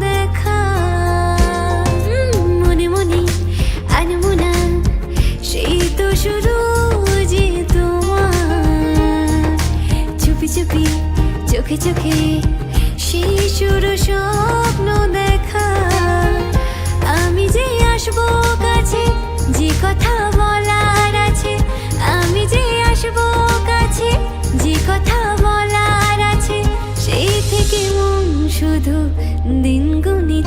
দেখা। মনে মনে তো চুপি চুপি, চোখে চোখে স্বপ্ন দেখা। আমি যে আসব কাছে, যে কথা বলা 凝固你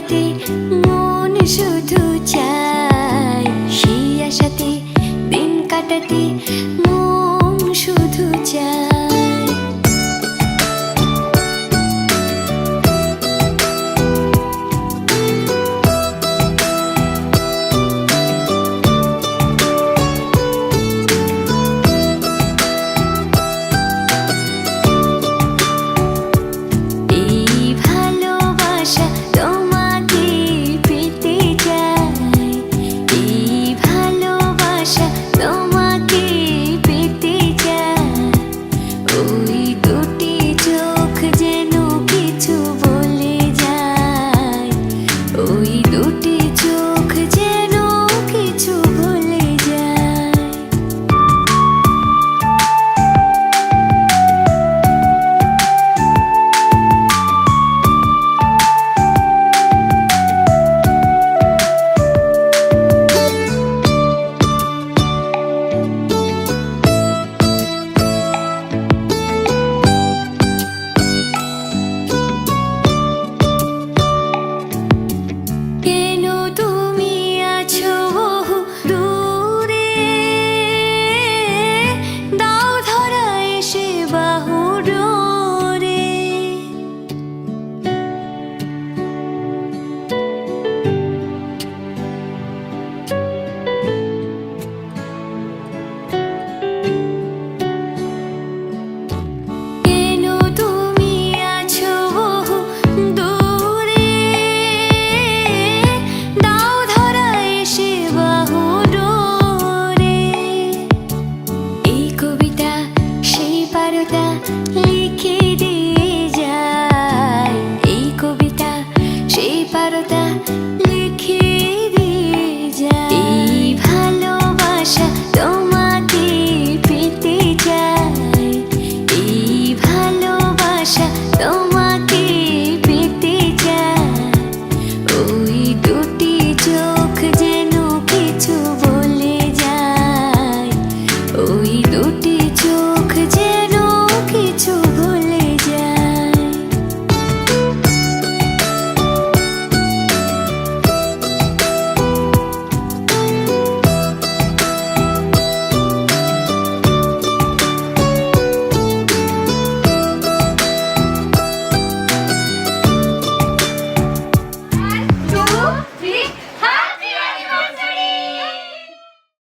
refléter কেন